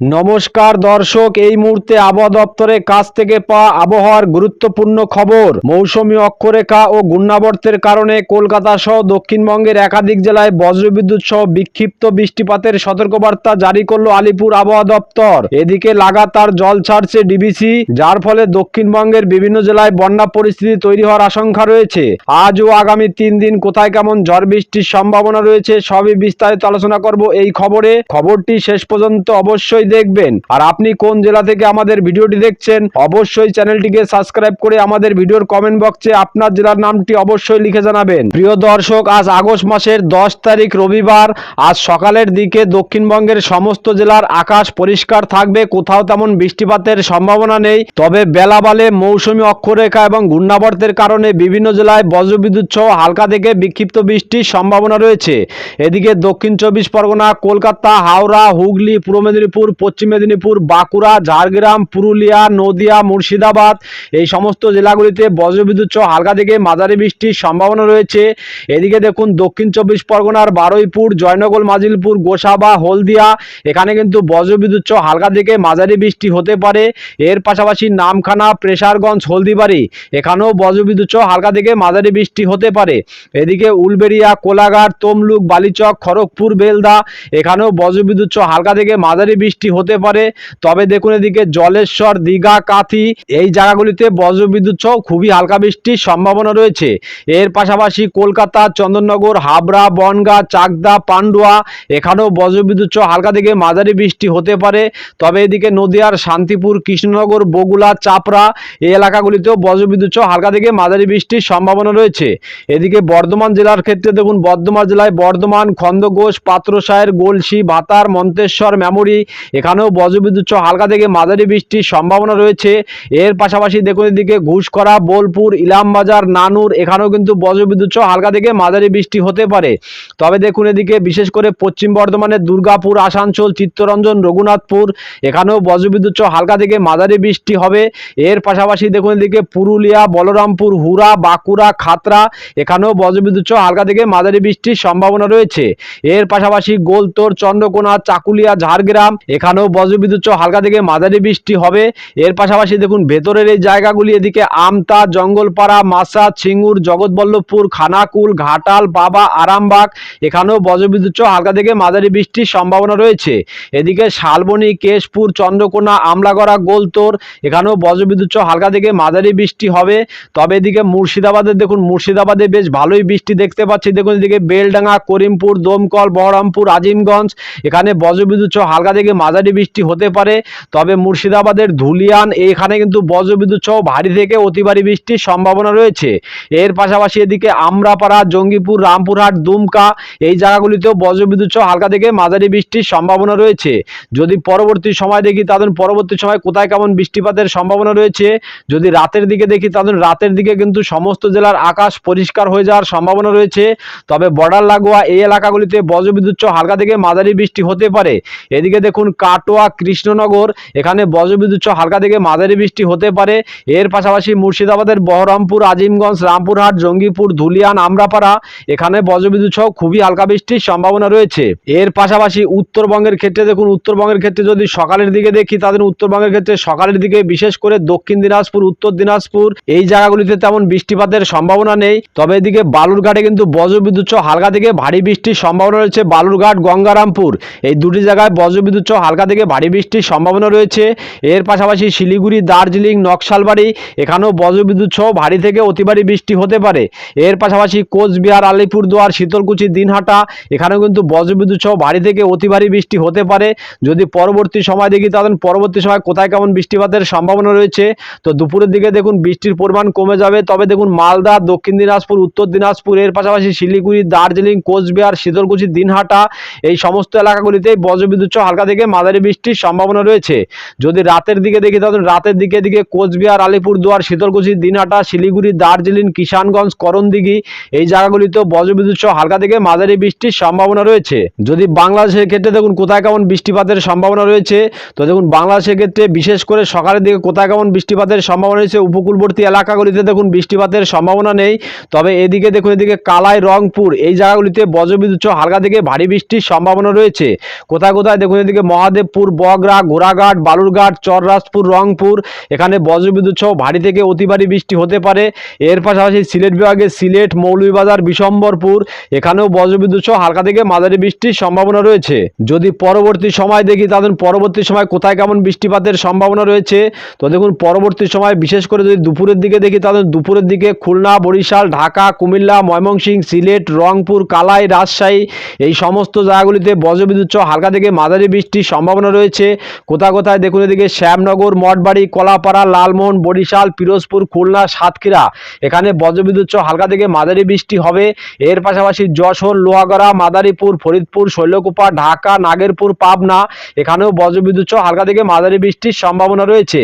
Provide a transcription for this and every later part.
নমস্কার দর্শক, এই মুহূর্তে আবহাওয়া দপ্তরের কাছ থেকে পাওয়া আবহাওয়ার গুরুত্বপূর্ণ খবর। মৌসুমী অক্ষরেখা ও ঘূর্ণাবর্তের কারণে কলকাতা সহ দক্ষিণবঙ্গের একাধিক জেলায় বজ্রবিদ্যুৎ সহ বিক্ষিপ্ত বৃষ্টিপাতের সতর্কবার্তা জারি করল আলিপুর আবহাওয়া দপ্তর। এদিকে লাগাতার জল ছাড়ছে ডিবিসি, যার ফলে দক্ষিণবঙ্গের বিভিন্ন জেলায় বন্যা পরিস্থিতি তৈরি হওয়ার আশঙ্কা রয়েছে। আজ ও আগামী তিন দিন কোথায় কেমন ঝড় বৃষ্টির সম্ভাবনা রয়েছে, সবই বিস্তারিত আলোচনা করব এই খবরে। খবরটি শেষ পর্যন্ত অবশ্যই দেখবেন। আর আপনি কোন জেলা থেকে আমাদের ভিডিওটি দেখছেন, অবশ্যই চ্যানেলটিকে সাবস্ক্রাইব করে আমাদের ভিডিওর কমেন্ট বক্সে আপনার জেলার নামটি অবশ্যই লিখে জানাবেন। প্রিয় দর্শক, আজ আগস্ট মাসের দশ তারিখ রবিবার, আজ সকালের দিকে দক্ষিণবঙ্গের সমস্ত জেলার আকাশ পরিষ্কার থাকবে, কোথাও তেমন বৃষ্টিপাতের সম্ভাবনা নেই। তবে বেলাবালে মৌসুমী অক্ষরেখা এবং ঘূর্ণাবর্তের কারণে বিভিন্ন জেলায় বজ্রবিদ্যুৎ সহ হালকা থেকে বিক্ষিপ্ত বৃষ্টির সম্ভাবনা রয়েছে। এদিকে দক্ষিণ চব্বিশ পরগনা, কলকাতা, হাওড়া, হুগলি, পূর্ব মেদিনীপুর পশ্চিম মেদিনীপুর, বাঁকুড়া, ঝাড়গ্রাম, পুরুলিয়া, নদিয়া, মুর্শিদাবাদ এই সমস্ত জেলাগুলিতে বজ্রবিদ্যুৎ সহ হালকা থেকে মাঝারি বৃষ্টির সম্ভাবনা রয়েছে। এদিকে দেখুন, দক্ষিণ চব্বিশ পরগনার বারুইপুর, জয়নগর, মাজিলপুর, গোসাবা, হলদিয়া, এখানে কিন্তু বজ্রবিদ্যুৎ সহ হালকা থেকে মাঝারি বৃষ্টি হতে পারে। এর পাশাপাশি নামখানা, প্রেসারগঞ্জ, হলদিবাড়ি, এখানেও বজ্রবিদ্যুৎ সহ হালকা থেকে মাঝারি বৃষ্টি হতে পারে। এদিকে উলবেড়িয়া, কোলাঘাট, তমলুক, বালিচক, খড়গপুর, বেলদা, এখানেও বজ্রবিদ্যুৎ সহ হালকা থেকে মাঝারি বৃষ্টি হতে পারে। তবে দেখুন এদিকে জলেশ্বর, দীঘা, কাথি এই জায়গাগুলিতে বজ্রবিদ্যুৎ সহ খুবই হালকা বৃষ্টির সম্ভাবনা রয়েছে। এর পাশাপাশি কলকাতা, চন্দননগর, হাবড়া, বনগা, চাকদা, পান্ডুয়া এখানেও বজ্রবিদ্যুৎ সহ হালকা থেকে মাঝারি বৃষ্টি হতে পারে। তবে এদিকে নদিয়ার শান্তিপুর, কৃষ্ণনগর বগুলা চাপড়া এই এলাকাগুলিতেও বজ্রবিদ্যুৎ সহ হালকা থেকে মাঝারি বৃষ্টির সম্ভাবনা রয়েছে। এদিকে বর্ধমান জেলার ক্ষেত্রে দেখুন, বর্ধমান জেলায় বর্ধমান খন্দঘোষ পাত্রসায়ের গোলসি, ভাতার, মন্তেশ্বর, মেমরি এখানেও বজ্রবিদ্যুৎ সহ হালকা থেকে মাঝারি বৃষ্টির সম্ভাবনা রয়েছে। এর পাশাপাশি দেখুন এদিকে ঘুষকরা বোলপুর, ইলামবাজার, নানুর, এখানেও কিন্তু বজ্রবিদ্যুৎ সহ হালকা থেকে মাঝারি বৃষ্টি হতে পারে। তবে দেখুন এদিকে বিশেষ করে পশ্চিম বর্ধমানের দুর্গাপুর, আসানসোল, চিত্তরঞ্জন, রঘুনাথপুর, এখানেও বজ্রবিদ্যুৎ সহ হালকা থেকে মাঝারি বৃষ্টি হবে। এর পাশাপাশি দেখুন এদিকে পুরুলিয়া, বলরামপুর হুরা বাঁকুড়া খাতরা এখানেও বজ্রবিদ্যুৎ সহ হালকা থেকে মাঝারি বৃষ্টির সম্ভাবনা রয়েছে। এর পাশাপাশি গোলতোর, চন্দ্রকোনা, চাকুলিয়া, ঝাড়গ্রাম এখানেও বজ্রবিদ্যুৎ হালকা থেকে মাঝারি বৃষ্টি হবে। এর পাশাপাশি দেখুন, ভেতরের এই জায়গাগুলি, এদিকে আমতা, জঙ্গলপাড়া মাসা ছিঙ্গুর, জগৎবল্লভপুর, খানাকুল, ঘাটাল, বাবা, আরামবাগ, এখানেও বজ্রবিদ্যুৎ হালকা থেকে মাঝারি বৃষ্টির সম্ভাবনা রয়েছে। এদিকে শালবনী, কেশপুর, চন্দ্রকোনা, আমলাগড়া, গোলতোর, এখানেও বজ্রবিদ্যুৎ হালকা থেকে মাঝারি বৃষ্টি হবে। তবে এদিকে মুর্শিদাবাদের, দেখুন, মুর্শিদাবাদে বেশ ভালোই বৃষ্টি দেখতে পাচ্ছি। দেখুন, এদিকে বেলডাঙ্গা, করিমপুর, দমকল, বহরমপুর, আজিমগঞ্জ, এখানে বজ্রবিদ্যুৎ হালকা থেকে মাঝারি বৃষ্টি হতে পারে, তবে মুর্শিদাবাদের ধুলিয়ান, এখানে কিন্তু বজ্রবিদ্যুৎ সহ ভারী থেকে অতি ভারী বৃষ্টির সম্ভাবনা রয়েছে। এর পাশাপাশি এদিকে আমরাপাড়া, জঙ্গিপুর, রামপুরহাট, দুমকা, এই জায়গাগুলিতেও বজ্রবিদ্যুৎ সহ হালকা থেকে মাঝারি বৃষ্টির সম্ভাবনা রয়েছে। যদি পরবর্তী সময় দেখি, তাদের পরবর্তী সময় কোথায় কেমন বৃষ্টিপাতের সম্ভাবনা রয়েছে? যদি রাতের দিকে দেখি, তাদের রাতের দিকে কিন্তু সমস্ত জেলার আকাশ পরিষ্কার হয়ে যাওয়ার সম্ভাবনা রয়েছে। তবে বর্ডার লাগোয়া এই এলাকাগুলিতে বজ্রবিদ্যুৎ হালকা থেকে মাঝারি বৃষ্টি হতে পারে। এদিকে দেখুন কাটোয়া কৃষ্ণনগর, এখানে বজ্রবিদ্যুৎ হালকা থেকে মাঝারি বৃষ্টি হতে পারে। এর পাশাপাশি মুর্শিদাবাদের বহরমপুর, আজিমগঞ্জ, রামপুরহাট, জঙ্গিপুর, ধুলিয়ান, আমরাপাড়া, এখানে বজ্রবিদ্যুৎ সহ খুবই হালকা বৃষ্টির সম্ভাবনা রয়েছে। এর পাশাপাশি উত্তরবঙ্গের ক্ষেত্রে দেখুন, উত্তরবঙ্গের ক্ষেত্রে যদি সকালের দিকে দেখি তাদের উত্তরবঙ্গের ক্ষেত্রে সকালের দিকে বিশেষ করে দক্ষিণ দিনাজপুর, উত্তর দিনাজপুর, এই জায়গাগুলিতে তেমন বৃষ্টিপাতের সম্ভাবনা নেই। তবে এদিকে বালুরঘাটে কিন্তু বজ্রবিদ্যুৎ হালকা থেকে ভারী বৃষ্টির সম্ভাবনা রয়েছে। বালুরঘাট, গঙ্গারামপুর, এই দুটি জায়গায় বজ্রবিদ্যুৎ হালকা থেকে ভারী বৃষ্টির সম্ভাবনা রয়েছে। এর পাশাপাশি শিলিগুড়ি, দার্জিলিং, নকশালবাড়ি, এখানেও বজ্রবিদ্যুৎ সহ ভারী থেকে অতি ভারী বৃষ্টি হতে পারে। এর পাশাপাশি কোচবিহার, আলিপুরদুয়ার, শীতলকুচি, দিনহাটা, এখানেও কিন্তু বজ্রবিদ্যুৎ সহ ভারী থেকে অতি ভারী বৃষ্টি হতে পারে। যদি পরবর্তী সময় দেখি তাদের পরবর্তী সময় কোথায় কেমন বৃষ্টিপাতের সম্ভাবনা রয়েছে। তো দুপুরের দিকে দেখুন বৃষ্টির পরিমাণ কমে যাবে। তবে দেখুন মালদা, দক্ষিণ দিনাজপুর, উত্তর দিনাজপুর, এর পাশাপাশি শিলিগুড়ি, দার্জিলিং, কোচবিহার, শীতলকুচি, দিনহাটা, এই সমস্ত এলাকাগুলিতে বজ্রবিদ্যুৎ সহ হালকা থেকে মাঝারি বৃষ্টির সম্ভাবনা রয়েছে। যদি রাতের দিকে দেখি, তাহলে রাতের দিকে দিকে কোচবিহার, আলিপুরদুয়ার, শীতলকুচি, দিনহাটা, শিলিগুড়ি, দার্জিলিং, কিষানগঞ্জ, করণদিঘি এই জায়গাগুলিতেও বজ্রবিদ্যুৎ সহ হালকা থেকে মাঝারি বৃষ্টির সম্ভাবনা রয়েছে। যদি বাংলাদেশের ক্ষেত্রে দেখুন, কোথায় কেমন বৃষ্টিপাতের সম্ভাবনা রয়েছে, তো দেখুন, বাংলাদেশের ক্ষেত্রে বিশেষ করে সকালের দিকে কোথায় কেমন বৃষ্টিপাতের সম্ভাবনা রয়েছে, উপকূলবর্তী এলাকাগুলিতে দেখুন, বৃষ্টিপাতের সম্ভাবনা নেই। তবে এদিকে দেখুন, এদিকে কালাই, রংপুর এই জায়গাগুলিতে বজ্রবিদ্যুৎ সহ হালকা থেকে ভারী বৃষ্টির সম্ভাবনা রয়েছে। কোথায় কোথায় দেখুন, এদিকে মহা মহাদেবপুর, বগরা, ঘোড়াঘাট, বালুরঘাট, চররাজপুর, রংপুর। এখানে বজ্রবিদ্যুৎ সহ ভারী থেকে অতি ভারী বৃষ্টি হতে পারে। এর পাশাপাশি সিলেট বিভাগে সিলেট, মৌলভীবাজার, বিশম্বরপুর। এখানেও বজ্রবিদ্যুৎ সহ হালকা থেকে মাঝারি বৃষ্টির সম্ভাবনা রয়েছে। যদি পরবর্তী সময় দেখি তাদের পরবর্তী সময় কোথায় কেমন বৃষ্টিপাতের সম্ভাবনা রয়েছে। তো দেখুন পরবর্তী সময়, বিশেষ করে যদি দুপুরের দিকে দেখি তাদের দুপুরের দিকে খুলনা, বরিশাল, ঢাকা, কুমিল্লা, ময়মনসিংহ, সিলেট, রংপুর, কালাই, রাজশাহী, এই সমস্ত জায়গাগুলিতে বজ্রবিদ্যুৎ সহ হালকা থেকে মাঝারি বৃষ্টির সম্ভাবনা রয়েছে। কোথায় কোথায় দেখুন এদিকে শ্যামনগর, মঠবাড়ি, কলাপাড়া, লালমোহন, বরিশাল, পিরোজপুর, খুলনা, সাতক্ষীরা। এখানে বজ্রবিদ্যুৎ হালকা থেকে মাঝারি বৃষ্টি হবে। এর পাশাপাশি যশোর, লোহাগড়া, মাদারীপুর, ফরিদপুর, শৈলকুপা, ঢাকা, নাগেরপুর, পাবনা, এখানেও বজ্রবিদ্যুৎ হালকা থেকে মাঝারি বৃষ্টির সম্ভাবনা রয়েছে।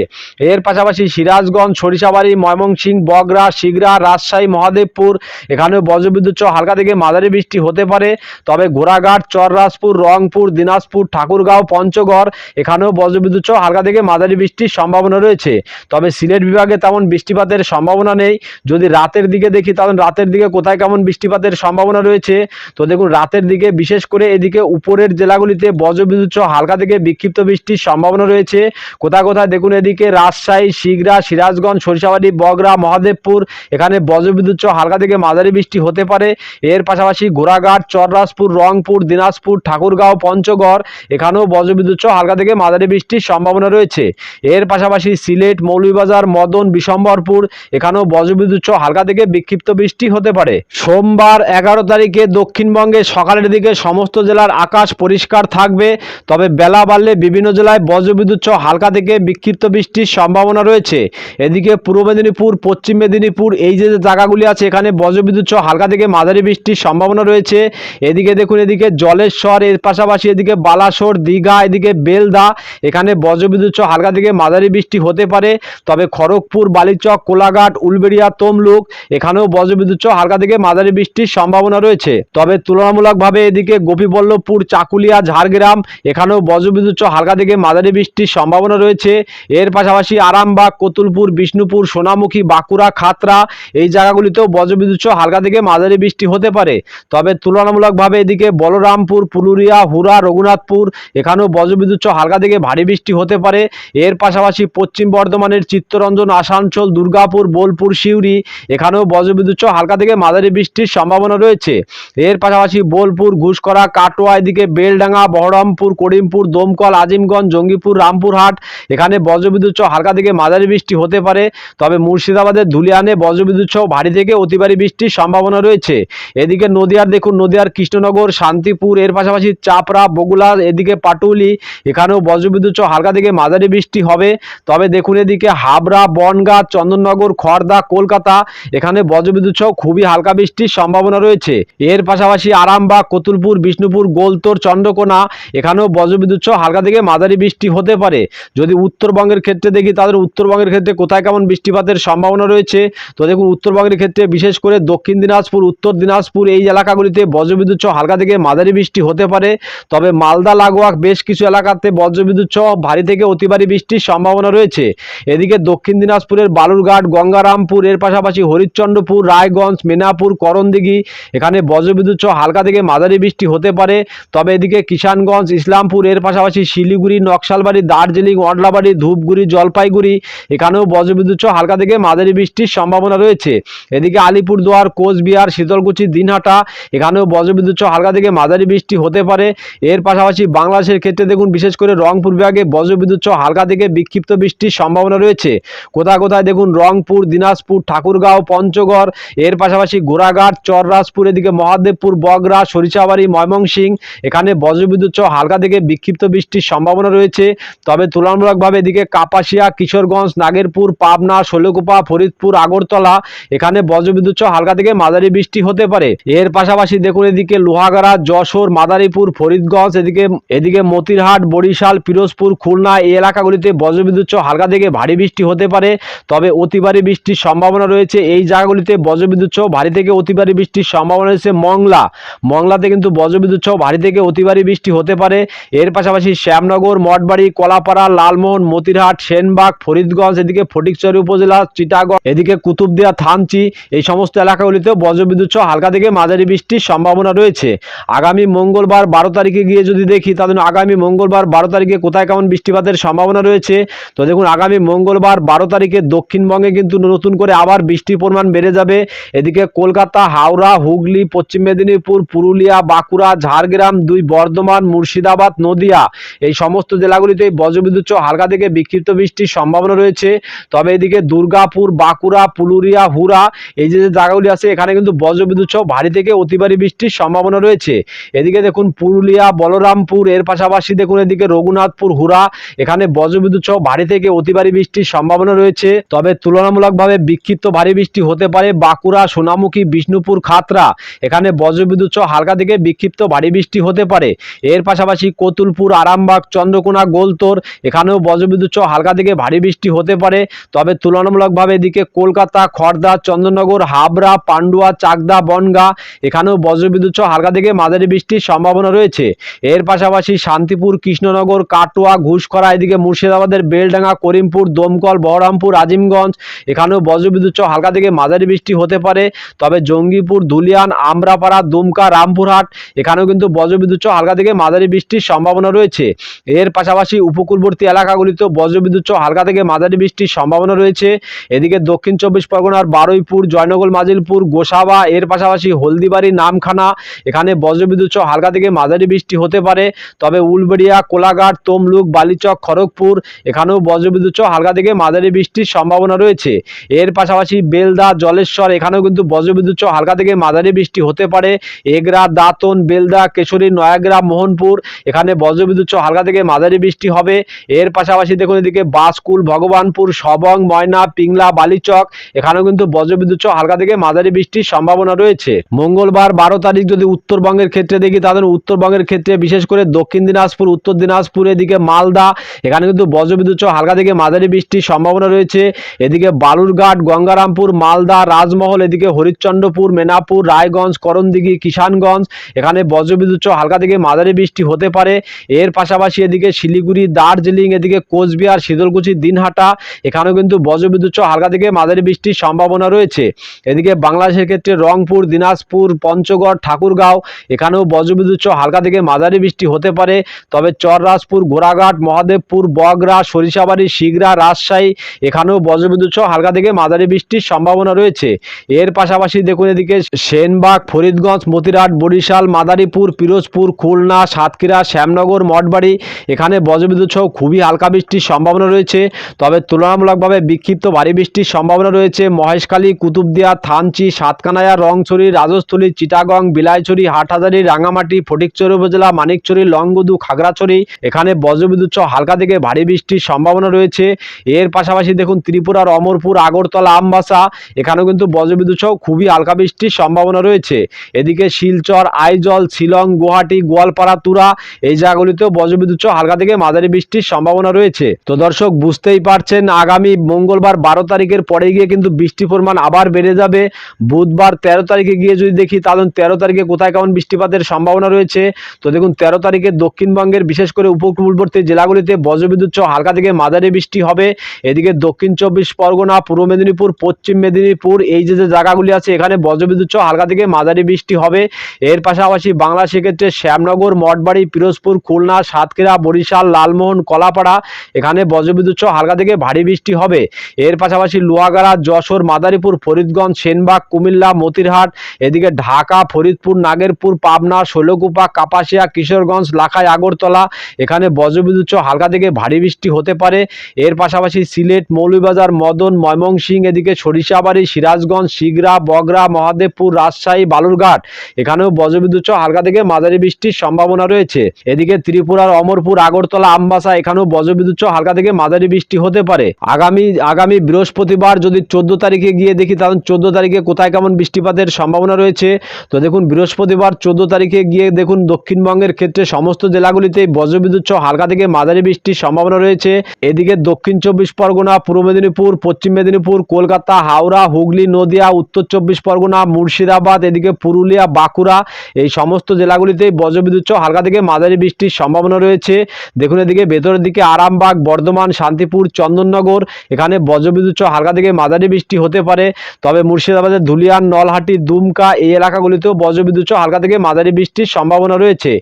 এর পাশাপাশি সিরাজগঞ্জ, সরিষাবাড়ি, ময়মনসিংহ, বগরা শিগরা রাজশাহী, মহাদেবপুর, এখানেও বজ্রবিদ্যুৎ হালকা থেকে মাঝারি বৃষ্টি হতে পারে। তবে ঘোড়াঘাট, চররাজপুর, রংপুর, দিনাজপুর, ঠাকুরগাঁও পঞ্চগড়, এখানেও বজ্রবিদ্যুৎ সহ হালকা থেকে মাঝারি বৃষ্টির সম্ভাবনা রয়েছে। তবে সিলেট বিভাগে তেমন বৃষ্টিপাতের সম্ভাবনা নেই। যদি রাতের দিকে দেখি, তাহলে রাতের দিকে কোথায় কেমন বৃষ্টিপাতের সম্ভাবনা রয়েছে? তো দেখুন, রাতের দিকে বিশেষ করে এদিকে উপরের জেলাগুলিতে বজ্রবিদ্যুৎ সহ হালকা থেকে বিক্ষিপ্ত বৃষ্টির সম্ভাবনা রয়েছে। কোথায় কোথায়? দেখুন, এদিকে রাজশাহী, শিগরা, সিরাজগঞ্জ, সরিষাবাড়ি বগরা মহাদেবপুর, এখানে বজ্রবিদ্যুৎ সহ হালকা থেকে মাঝারি বৃষ্টি হতে পারে। এর পাশাপাশি ঘোড়াঘাট চররাজপুর, রংপুর, দিনাজপুর, ঠাকুরগাঁও, পঞ্চগড়, এখানেও বজ্রবিদ্যুৎ সহ হালকা থেকে মাঝারি বৃষ্টির সম্ভাবনা রয়েছে। এর পাশাপাশি সিলেট, মৌলভীবাজার, মদন, বিশম্বরপুর, এখানেও বজ্রবিদ্যুৎ সহ হালকা থেকে বিক্ষিপ্ত বৃষ্টি হতে পারে। সোমবার এগারো তারিখে দক্ষিণবঙ্গে সকালের দিকে সমস্ত জেলার আকাশ পরিষ্কার থাকবে, তবে বেলা বাড়লে বিভিন্ন জেলায় বজ্রবিদ্যুৎ সহ হালকা থেকে বিক্ষিপ্ত বৃষ্টির সম্ভাবনা রয়েছে। এদিকে পূর্ব মেদিনীপুর, পশ্চিম মেদিনীপুর, এই যে যে জায়গাগুলি আছে, এখানে বজ্রবিদ্যুৎ সহ হালকা থেকে মাঝারি বৃষ্টির সম্ভাবনা রয়েছে। এদিকে দেখুন, এদিকে জলেশ্বর, এর পাশাপাশি এদিকে বালাসোর, দীঘা এদিকে বেলদা, এখানে বজ্রবিদ্যুৎ সহ হালকা থেকে মাঝারি বৃষ্টি হতে পারে। তবে খড়গপুর, বালিচক, কোলাঘাট, উলবেড়িয়া, তমলুক, এখানেও বজ্রবিদ্যুৎ সহ হালকা থেকে মাঝারি বৃষ্টির সম্ভাবনা রয়েছে। তবে তুলনামূলকভাবে এদিকে গোপীবল্লভপুর, চাকুলিয়া, ঝাড়গ্রাম, এখানেও বজ্রবিদ্যুৎ সহ হালকা থেকে মাঝারি বৃষ্টির সম্ভাবনা রয়েছে। এর পাশাপাশি আরামবাগ, কতুলপুর, বিষ্ণুপুর, সোনামুখী, বাঁকুড়া, খাতরা এই জায়গাগুলিতেও বজ্রবিদ্যুৎ সহ হালকা থেকে মাঝারি বৃষ্টি হতে পারে। তবে তুলনামূলকভাবে এদিকে বলরামপুর, পুরুলিয়া হুরা রঘুনাথপুর, এখানেও বজ্রবিদ্যুৎ হালকা থেকে ভারী বৃষ্টি হতে পারে। এর পাশাপাশি পশ্চিম বর্ধমানের চিত্তরঞ্জন, আসানসোল, দুর্গাপুর, বোলপুর, সিউড়ি এখানেও বজ্রবিদ্যুৎ হালকা থেকে মাঝারি বৃষ্টির সম্ভাবনা রয়েছে। এর পাশাপাশি বোলপুর ঘুষকরা কাটোয়া এদিকে বেলডাঙ্গা, বহরমপুর, করিমপুর, দমকল, আজিমগঞ্জ, জঙ্গিপুর, রামপুরহাট এখানে বজ্রবিদ্যুৎ হালকা থেকে মাঝারি বৃষ্টি হতে পারে। তবে মুর্শিদাবাদের ধুলিয়ানে বজ্রবিদ্যুৎ ভারী থেকে অতি ভারী বৃষ্টির সম্ভাবনা রয়েছে। এদিকে নদিয়ার, দেখুন নদিয়ার কৃষ্ণনগর, শান্তিপুর, এর পাশাপাশি চাপড়া বগুলা এদিকে পাটুলি এখানেও বজ্রবিদ্যুৎ সহ হালকা থেকে মাঝারি বৃষ্টি হবে। তবে দেখুন এদিকে হাবড়া, বনগাঁ, চন্দননগর খড়দা কলকাতা, এখানে বজ্রবিদ্যুৎ সহ খুবই হালকা বৃষ্টির সম্ভাবনা রয়েছে। এর পাশাপাশি আরামবাগ, কতুলপুর, বিষ্ণুপুর, গোলতোর, চন্দ্রকোনা, এখানেও বজ্রবিদ্যুৎ সহ হালকা থেকে মাঝারি বৃষ্টি হতে পারে। যদি উত্তরবঙ্গের ক্ষেত্রে দেখি তাদের উত্তরবঙ্গের ক্ষেত্রে কোথায় কেমন বৃষ্টিপাতের সম্ভাবনা রয়েছে? তো দেখুন, উত্তরবঙ্গের ক্ষেত্রে বিশেষ করে দক্ষিণ দিনাজপুর, উত্তর দিনাজপুর এই এলাকাগুলিতে বজ্রবিদ্যুৎ সহ হালকা থেকে মাঝারি বৃষ্টি হতে পারে। তবে মালদা, লাগোয়া বেশ কিছু এলাকাতে বজ্রবিদ্যুৎ সহ ভারী থেকে অতি ভারী বৃষ্টির সম্ভাবনা রয়েছে। এদিকে দক্ষিণ দিনাজপুরের বালুরঘাট, গঙ্গারামপুর, এর পাশাপাশি হরিশ্চন্দ্রপুর, রায়গঞ্জ, মেনাপুর, করণদিঘি, এখানে বজ্রবিদ্যুৎ সহ হালকা থেকে মাঝারি বৃষ্টি হতে পারে। তবে এদিকে কিষানগঞ্জ, ইসলামপুর, এর পাশাপাশি শিলিগুড়ি, নকশালবাড়ি, দার্জিলিং অডলাবাড়ি ধূপগুড়ি, জলপাইগুড়ি, এখানেও বজ্রবিদ্যুৎ সহ হালকা থেকে মাঝারি বৃষ্টির সম্ভাবনা রয়েছে। এদিকে আলিপুরদুয়ার, কোচবিহার, শীতলকুচি, দিনহাটা, এখানেও বজ্রবিদ্যুৎ সহ হালকা থেকে মাঝারি বৃষ্টি হতে পারে। এর পাশাপাশি বাংলাদেশের ক্ষেত্রে দেখুন, বিশেষ করে রংপুর বিভাগে বজ্রবিদ্যুৎ সহ হালকা থেকে বিক্ষিপ্ত বৃষ্টির সম্ভাবনা রয়েছে। কোথায় কোথায় দেখুন, রংপুর, দিনাজপুর, ঠাকুরগাঁও, পঞ্চগড়, এর পাশাপাশি গোড়াঘাট, চররাজপুর, এদিকে মহাদেবপুর, বগরা, সরিষাবাড়ি, ময়মনসিংহ, এখানে বজ্রবিদ্যুৎ সহ হালকা থেকে বিক্ষিপ্ত বৃষ্টির সম্ভাবনা রয়েছে। তবে তুলনামূলকভাবে এদিকে কাপাসিয়া, কিশোরগঞ্জ, নাগেরপুর, পাবনা, শৈলকুপা, ফরিদপুর, আগরতলা, এখানে বজ্রবিদ্যুৎ সহ হালকা থেকে মাঝারি বৃষ্টি হতে পারে। এর পাশাপাশি দেখুন, এদিকে লোহাগাড়া, যশোর, মাদারীপুর, ফরিদগঞ্জ, এদিকে এদিকে মতিরহাট, বরিশাল, পিরোজপুর, খুলনা এই এলাকাগুলিতে বজ্রবিদ্যুৎ হালকা থেকে ভারী বৃষ্টি হতে পারে। তবে অতি ভারী বৃষ্টির সম্ভাবনা রয়েছে। এই জায়গাগুলিতে বজ্রবিদ্যুৎ ভারী থেকে অতি ভারী বৃষ্টির সম্ভাবনা রয়েছে মংলা। মংলাতে কিন্তু বজ্রবিদ্যুৎ ভারী থেকে অতি ভারী বৃষ্টি হতে পারে। এর পাশাপাশি শ্যামনগর, মঠবাড়ি, কলাপাড়া, লালমোহন, মতিরহাট, সেনবাগ, ফরিদগঞ্জ, এদিকে ফটিকচুরি উপজেলা চিটাগড় এদিকে কুতুবদিয়া, থানচি এই সমস্ত এলাকাগুলিতেও বজ্রবিদ্যুৎ হালকা থেকে মাঝারি বৃষ্টির সম্ভাবনা রয়েছে। আগামী মঙ্গলবার বারো তারিখে গিয়ে যদি দেখি, তাহলে আগামী মঙ্গলবার বারো তারিখে কোথায় কেমন বৃষ্টিপাতের সম্ভাবনা রয়েছে? তো দেখুন, আগামী মঙ্গলবার বারো তারিখে দক্ষিণবঙ্গে কিন্তু নতুন করে আবার বৃষ্টির পরিমাণ বেড়ে যাবে। এদিকে কলকাতা, হাওড়া, হুগলি, পশ্চিম মেদিনীপুর, পুরুলিয়া, বাঁকুড়া, ঝাড়গ্রাম, দুই বর্ধমান, মুর্শিদাবাদ, নদিয়া এই সমস্ত জেলাগুলিতে বজ্রবিদ্যুৎ হালকা থেকে বিক্ষিপ্ত বৃষ্টির সম্ভাবনা রয়েছে। তবে এদিকে দুর্গাপুর, বাঁকুড়া পুলুরিয়া হুরা এই যে জায়গাগুলি আছে, এখানে কিন্তু বজ্রবিদ্যুৎ ভারী থেকে অতি ভারী বৃষ্টির সম্ভাবনা রয়েছে। এদিকে দেখুন, পুরুলিয়া, বলরামপুর, এর পাশাপাশি দেখুন এদিকে রঘুনাথপুর হুরা এখানে বজ্রবিদ্যুৎ সহ ভারী থেকে অতি ভারী বৃষ্টির সম্ভাবনা রয়েছে। তবে তুলনামূলকভাবে বিক্ষিপ্ত ভারী বৃষ্টি হতে পারে বাঁকুড়া, সোনামুখী, বিষ্ণুপুর খাতরা এখানে বজ্রবিদ্যুৎ সহ হালকা থেকে বিক্ষিপ্ত ভারী বৃষ্টি হতে পারে। এর পাশাপাশি কতুলপুর, আরামবাগ, চন্দ্রকোনা, গোলতোর, এখানেও বজ্রবিদ্যুৎ সহ হালকা থেকে ভারী বৃষ্টি হতে পারে। তবে তুলনামূলকভাবে এদিকে কলকাতা খড়দা চন্দননগর হাবড়া, পান্ডুয়া, চাকদা, বনগা, এখানেও বজ্রবিদ্যুৎ সহ হালকা থেকে মাঝারি বৃষ্টির সম্ভাবনা রয়েছে। এর পাশাপাশি শান্তিপুর, কৃষ্ণনগর, কাটোয়া, ঘুষখরা, এদিকে মুর্শিদাবাদের বেলডাঙ্গা, করিমপুর, দমকল, বহরমপুর, আজিমগঞ্জ। এখানেও বজ্রবিদ্যুৎ সহ হালকা থেকে মাঝারি বৃষ্টি হতে পারে। তবে জঙ্গিপুর ধুলিয়ান আমরাপাড়া, দুমকা, রামপুরহাট, এখানেও কিন্তু বজ্রবিদ্যুৎ সহ হালকা থেকে মাঝারি বৃষ্টির সম্ভাবনা রয়েছে। এর পাশাপাশি উপকূলবর্তী এলাকাগুলিতেও বজ্রবিদ্যুৎ সহ হালকা থেকে মাঝারি বৃষ্টির সম্ভাবনা রয়েছে। এদিকে দক্ষিণ চব্বিশ পরগনার বারুইপুর, জয়নগর, মাজিলপুর, গোসাবা, এর পাশাপাশি হলদিবাড়ি, নামখানা, এখানে বজ্রবিদ্যুৎ সহ হালকা থেকে মাঝারি বৃষ্টি হতে পারে। তবে উলবেড়িয়া কোলাঘাট, তমলুক, বালিচক, খড়গপুর, এখানেও বজ্রবিদ্যুৎ সহ হালকা থেকে মাঝারি বৃষ্টির সম্ভাবনা রয়েছে। এর পাশাপাশি বেলদা, জলেশ্বর, এখানেও কিন্তু বজ্রবিদ্যুৎ সহ হালকা থেকে মাঝারি বৃষ্টি হতে পারে। এগরা, দাঁতন, বেলদা, কেশরী, নয়াগ্রা, মোহনপুর, এখানে বজ্রবিদ্যুৎ সহ হালকা থেকে মাঝারি বৃষ্টি হবে। এর পাশাপাশি দেখুন এদিকে বাসকুল, ভগবানপুর, সবং, ময়না, পিংলা, বালিচক, এখানেও কিন্তু বজ্রবিদ্যুৎ সহ হালকা থেকে মাঝারি বৃষ্টির সম্ভাবনা রয়েছে। মঙ্গলবার বারো তারিখ যদি উত্তরবঙ্গের ক্ষেত্রে দেখি তাদের উত্তরবঙ্গের ক্ষেত্রে বিশেষ করে দক্ষিণ দিনাজপুর উত্তর দিনাজপুর, এদিকে মালদা, এখানে কিন্তু বজ্রবিদ্যুৎ হালকা থেকে মাঝারি বৃষ্টির সম্ভাবনা রয়েছে। এদিকে বালুরঘাট, গঙ্গারামপুর, মালদা, রাজমহল, এদিকে হরিশ্চন্দ্রপুর, মেনাপুর, রায়গঞ্জ, করণদিঘি, কিষানগঞ্জ, এখানে বজ্রবিদ্যুৎ হালকা থেকে মাঝারি বৃষ্টি হতে পারে। এর পাশাপাশি এদিকে শিলিগুড়ি, দার্জিলিং, এদিকে কোচবিহার শীতলকুচি দিনহাটা, এখানেও কিন্তু বজ্রবিদ্যুৎ হালকা থেকে মাঝারি বৃষ্টির সম্ভাবনা রয়েছে। এদিকে বাংলাদেশের ক্ষেত্রে রংপুর, দিনাজপুর, পঞ্চগড়, ঠাকুরগাঁও, এখানেও বজ্রবিদ্যুৎ হালকা থেকে মাঝারি বৃষ্টি হতে পারে। তবে চররাজপুর, গোড়াঘাট, মহাদেবপুর, বগরা, সরিষাবাড়ি, শিগরা, রাজশাহী, এখানেও বজ্রবিদ্যুৎ সহ হালকা থেকে মাঝারি বৃষ্টির সম্ভাবনা রয়েছে। এর পাশাপাশি দেখুন এদিকে সেনবাগ, ফরিদগঞ্জ মতিরাট বরিশাল, মাদারীপুর, পিরোজপুর, খুলনা, সাতক্ষীরা, শ্যামনগর, মঠবাড়ি, এখানে বজ্রবিদ্যুৎ সহ খুবই হালকা বৃষ্টির সম্ভাবনা রয়েছে। তবে তুলনামূলকভাবে বিক্ষিপ্ত ভারী বৃষ্টির সম্ভাবনা রয়েছে। মহেশখালী, কুতুবদিয়া, থানচি, সাতকানায়া, রংছড়ি, রাজস্থলী, চিটাগং, বিলাইছড়ি, হাটহাজারি রাঙামাটি ফটিকচুরি উপজেলা মানিকচুরি লংগুদু খাগড়াছড়ি, এখানে বজ্রবিদ্যুৎ সহ হালকা থেকে ভারী বৃষ্টির সম্ভাবনা রয়েছে। এর পাশাপাশি দেখুন ত্রিপুরার অমরপুর আগরতলা, আমবাসা, এখানেও কিন্তু বজ্রবিদ্যুৎ সহ খুবই হালকা বৃষ্টির সম্ভাবনা রয়েছে। এদিকে শিলচর, আইজল, শিলং, গুয়াহাটি, গোয়ালপাড়া, তুরা, এই জায়গাগুলিতেও বজ্রবিদ্যুৎ সহ হালকা থেকে মাঝারি বৃষ্টির সম্ভাবনা রয়েছে। তো দর্শক, বুঝতেই পারছেন, আগামী মঙ্গলবার বারো তারিখের পরে গিয়ে কিন্তু বৃষ্টির পরিমাণ আবার বেড়ে যাবে। বুধবার তেরো তারিখে গিয়ে যদি দেখি, তাহলে তেরো তারিখে কোথায় কেমন বৃষ্টিপাতের সম্ভাবনা রয়েছে? তো দেখুন, তেরো তারিখে দক্ষিণবঙ্গের বিশেষ করে উপকূলবর্তী জেলাগুলিতে বজ্রবিদ্যুৎ সহ হালকা থেকে মাঝারি বৃষ্টি হবে। এদিকে দক্ষিণ চব্বিশ পরগনা, পূর্ব মেদিনীপুর, পশ্চিম মেদিনীপুর, এই যে যে জায়গাগুলি আছে, এখানে বজ্রবিদ্যুৎ সহ হালকা থেকে মাঝারি বৃষ্টি হবে। এর পাশাপাশি বাংলা সেক্ষেত্রে শ্যামনগর, মঠবাড়ি, পিরোজপুর, খুলনা, সাতক্ষীরা, বরিশাল, লালমোহন, কলাপাড়া, এখানে বজ্রবিদ্যুৎ সহ হালকা থেকে ভারী বৃষ্টি হবে। এর পাশাপাশি লোহাগাড়া, যশোর, মাদারীপুর, ফরিদগঞ্জ, সেনবাগ, কুমিল্লা, মতিরহাট, এদিকে ঢাকা, ফরিদপুর, নাগেরপুর, পাবনা, শৈলকুপা, কাপাসিয়া, কিশোরগঞ্জ, লাখাই আগরতলা। এখানে বজ্রবিদ্যুৎ হালকা থেকে ভারী বৃষ্টি হতে পারে। এর পাশাপাশি সিলেট, মৌলভীবাজার, মদন, ময়মনসিংহ, এদিকে সরিষাবাড়ি, সিরাজগঞ্জ শিগরা বগরা মহাদেবপুর, রাজশাহী, বালুরঘাট। এখানেও বজ্রবিদ্যুৎ হালকা থেকে মাঝারি বৃষ্টির সম্ভাবনা রয়েছে। এদিকে ত্রিপুরার অমরপুর, আগরতলা, আমবাসা, এখানেও বজ্রবিদ্যুৎ হালকা থেকে মাঝারি বৃষ্টি হতে পারে। আগামী আগামী বৃহস্পতিবার যদি চোদ্দ তারিখে গিয়ে দেখি, তাহলে চোদ্দ তারিখে কোথায় কেমন বৃষ্টিপাতের সম্ভাবনা রয়েছে? তো দেখুন, বৃহস্পতিবার চোদ্দ তারিখে গিয়ে দেখুন, দক্ষিণবঙ্গের ক্ষেত্রে সমস্ত জেলাগুলিতে বজ্রবিদ্যুৎ সহ হালকা থেকে মাঝারি বৃষ্টির সম্ভাবনা রয়েছে। এদিকে দক্ষিণ চব্বিশ পরগনা, পূর্ব মেদিনীপুর, পশ্চিম মেদিনীপুর, কলকাতা, হাওড়া, হুগলি, নদিয়া, উত্তর চব্বিশ পরগনা, মুর্শিদাবাদ, এদিকে পুরুলিয়া, বাঁকুড়া এই সমস্ত জেলাগুলিতে বজ্রবিদ্যুৎ সহ হালকা থেকে মাঝারি বৃষ্টির সম্ভাবনা রয়েছে। দেখুন এদিকে ভেতরের দিকে আরামবাগ, বর্ধমান, শান্তিপুর, চন্দননগর, এখানে বজ্রবিদ্যুৎ সহ হালকা থেকে মাঝারি বৃষ্টি হতে পারে। তবে মুর্শিদাবাদের ধুলিয়ান, নলহাটি, দুমকা এই এলাকাগুলিতেও বজ্রবিদ্যুৎ সহ হালকা থেকে মাঝারি বৃষ্টির সম্ভাবনা রয়েছে।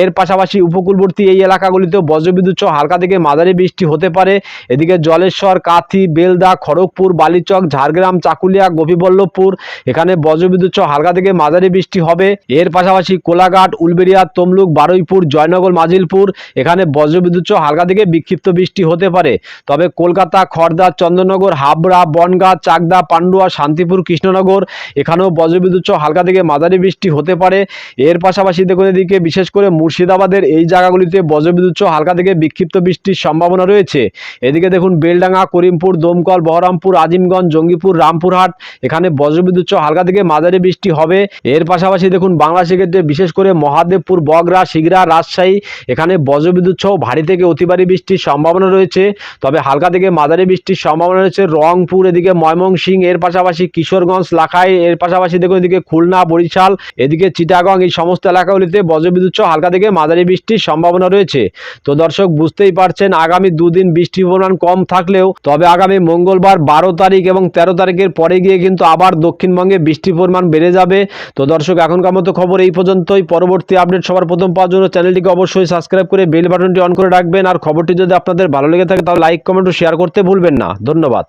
এর পাশাপাশি উপকূলবর্তী এই এলাকাগুলিতেও বজ্রবিদ্যুৎ সহ হালকা থেকে মাঝারি বৃষ্টি হতে পারে। এদিকে জলেশ্বর, কাথি, বেলদা, খড়গপুর, বালিচক, ঝাড়গ্রাম, চাকুলিয়া, গোপীবল্লভপুর এখানে বজ্রবিদ্যুৎ সহ হালকা থেকে মাঝারি বৃষ্টি হবে। এর পাশাপাশি কোলাঘাট, উলবেড়িয়া, তমলুক, বারুইপুর, জয়নগর, মাজিলপুর এখানে বজ্রবিদ্যুৎ সহ হালকা থেকে বিক্ষিপ্ত বৃষ্টি হতে পারে। তবে কলকাতা খড়দা চন্দ্রনগর, হাবড়া, বনগাঁ, চাকদা, পান্ডুয়া, শান্তিপুর, কৃষ্ণনগর এখানেও বজ্রবিদ্যুৎ সহ হালকা থেকে মাঝারি বৃষ্টি হতে পারে। এর পাশাপাশি দেখুন এদিকে বিশেষ করে মুর্শিদাবাদের এই জায়গাগুলিতে বজ্রবিদ্যুৎ হালকা থেকে বিক্ষিপ্ত বৃষ্টির সম্ভাবনা রয়েছে। এদিকে দেখুন, বেলডাঙ্গা, করিমপুর, দমকল, বহরমপুর, আজিমগঞ্জ, জঙ্গিপুর, রামপুরহাট, এখানে বজ্রবিদ্যুৎ সহ হালকা থেকে মাঝারি বৃষ্টি হবে। এর পাশাপাশি দেখুন বাংলাদেশের ক্ষেত্রে বিশেষ করে মহাদেবপুর বগরা শিগরা রাজশাহী, এখানে বজ্রবিদ্যুৎ ভারী থেকে অতি ভারী বৃষ্টির সম্ভাবনা রয়েছে। তবে হালকা থেকে মাঝারি বৃষ্টির সম্ভাবনা রয়েছে রংপুর, এদিকে ময়মনসিং, এর পাশাপাশি কিশোরগঞ্জ, লাখাই, এর পাশাপাশি দেখুন, এদিকে খুলনা, বরিশাল, এদিকে চিটাগং, এই সমস্ত এলাকাগুলিতে বজ্রবিদ্যুৎ হালকা থেকে মাঝারি বৃষ্টির সম্ভাবনা রয়েছে। তো দর্শক, বুঝতেই পারছেন, আগামী দুদিন বৃষ্টির পরিমাণ কম থাকলেও, তবে আগামী মঙ্গলবার বারো তারিখ এবং তেরো তারিখের পরে গিয়ে কিন্তু আবার দক্ষিণবঙ্গে বৃষ্টির পরিমাণ বেড়ে যাবে। তো দর্শক, এখনকার মতো খবর এই পর্যন্তই। পরবর্তী আপডেট সবার প্রথম পাওয়ার জন্য চ্যানেলটিকে অবশ্যই সাবস্ক্রাইব করে বেল বাটনটি অন করে রাখবেন। আর খবরটি যদি আপনাদের ভালো লেগে থাকে, তাহলে লাইক, কমেন্ট ও শেয়ার করতে ভুলবেন না। ধন্যবাদ।